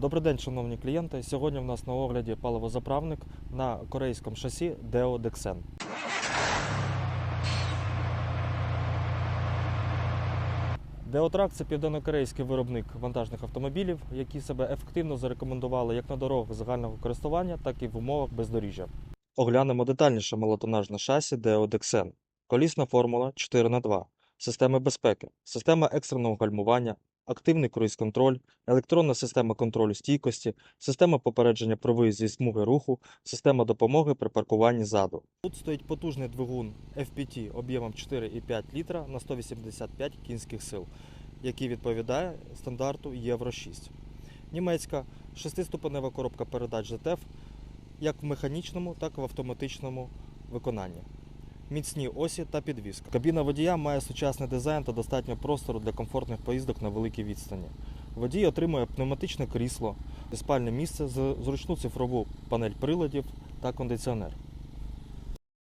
Добрий день, шановні клієнти. Сьогодні в нас на огляді паливозаправник на корейському шасі Deo Dexen. Деотрак це південнокорейський виробник вантажних автомобілів, які себе ефективно зарекомендували як на дорогах загального користування, так і в умовах бездоріжжя. Оглянемо детальніше малотонажне шасі Deo Dexen. Колісна формула 4х2, системи безпеки, система екстреного гальмування, активний круїз-контроль, електронна система контролю стійкості, система попередження при виїзді зі смуги руху, система допомоги при паркуванні ззаду. Тут стоїть потужний двигун FPT об'ємом 4,5 літра на 185 кінських сил, який відповідає стандарту Євро 6. Німецька шестиступенева коробка передач ZF як в механічному, так і в автоматичному виконанні. Міцні осі та підвізка. Кабіна водія має сучасний дизайн та достатньо простору для комфортних поїздок на великій відстані. Водій отримує пневматичне крісло, спальне місце, зручну цифрову панель приладів та кондиціонер.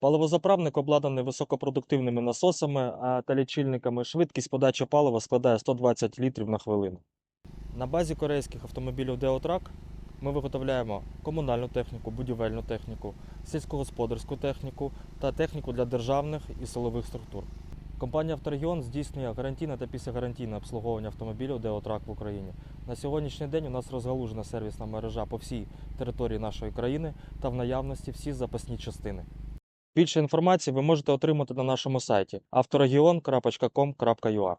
Паливозаправник обладнаний високопродуктивними насосами та лічильниками. Швидкість подачі палива складає 120 літрів на хвилину. На базі корейських автомобілів Деотрак ми виготовляємо комунальну техніку, будівельну техніку, сільськогосподарську техніку та техніку для державних і силових структур. Компанія «Авторегіон» здійснює гарантійне та післягарантійне обслуговування автомобілів Деотрак в Україні. На сьогоднішній день у нас розгалужена сервісна мережа по всій території нашої країни та в наявності всі запасні частини. Більше інформації ви можете отримати на нашому сайті avtoregion.com.ua